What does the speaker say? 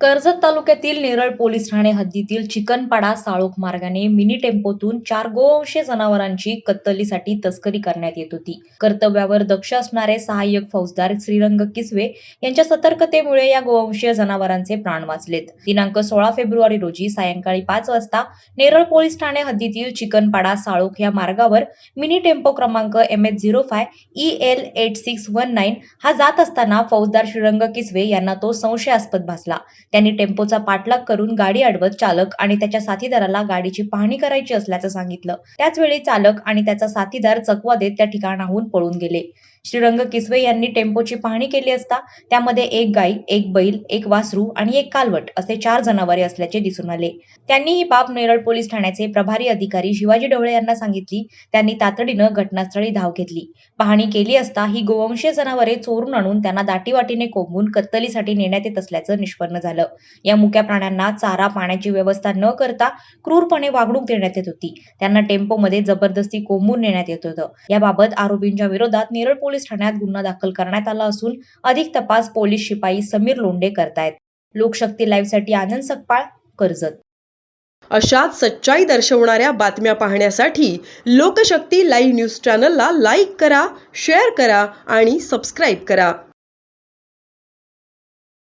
कर्जत तालुक्यातील नेरळ पोलीस ठाणे हद्दीतील चिकनपाडा साळोख मार्गाने मिनी टेम्पोतून चार गोवंशीय जनावरांची कत्तलीसाठी तस्करी करण्यात येत होती. कर्तव्यावर दक्ष असणारे सहाय्यक फौजदार श्रीरंग किसवे यांच्या सतर्कतेमुळे या गोवंशीय जनावरांचे प्राण वाचलेत. दिनांक सोळा फेब्रुवारी रोजी सायंकाळी पाच वाजता नेरळ पोलीस ठाणे हद्दीतील चिकनपाडा साळोख या मार्गावर मिनी टेम्पो क्रमांक M H zero five E L eight six one nine हा जात असताना फौजदार श्रीरंग किसवे यांना तो संशयास्पद भासला. त्यांनी टेम्पोचा पाठलाग करून गाडी अडवत चालक आणि त्याच्या साथीदाराला गाडीची पाहणी करायची असल्याचं सांगितलं. त्याचवेळी चालक आणि त्याचा साथीदार चकवा देत त्या ठिकाणाहून पळून गेले. श्रीरंग किसवे यांनी टेम्पोची पाहणी केली असता त्यामध्ये एक गाय एक बैल एक वासरू आणि एक कालवट असे चार जनावरे असल्याचे दिसून आले. त्यांनी ही बाब नेरळ पोलीस ठाण्याचे प्रभारी अधिकारी शिवाजी ढवळे यांना सांगितली. त्यांनी तातडीनं घटनास्थळी धाव घेतली. पाहणी केली असता ही गोवंशीय जनावरे चोरून आणून त्यांना दाटीवाटीने कोंबून कत्तलीसाठी नेण्यात येत असल्याचं निष्पन्न झालं. या मुक्या प्राण्यांना चारा पाण्याची व्यवस्था न करता क्रूरपणे वागणूक देण्यात येत होती. त्यांना टेम्पोमध्ये जबरदस्ती कोंबून नेण्यात येत होतं. याबाबत आरोपींच्या विरोधात नेरळ पोलीस ठाण्यात गुन्हा दाखल करण्यात आला असून अधिक तपास पोलीस शिपाई समीर लोंढे करतायत. लोकशक्ती लाईव्हसाठी आनंद सकपाळ कर्जत. अशाच सच्चाई दर्शवणाऱ्या बातम्या पाहण्यासाठी लोकशक्ती लाईव्ह न्यूज चॅनलला लाईक करा शेअर करा आणि सबस्क्राईब करा.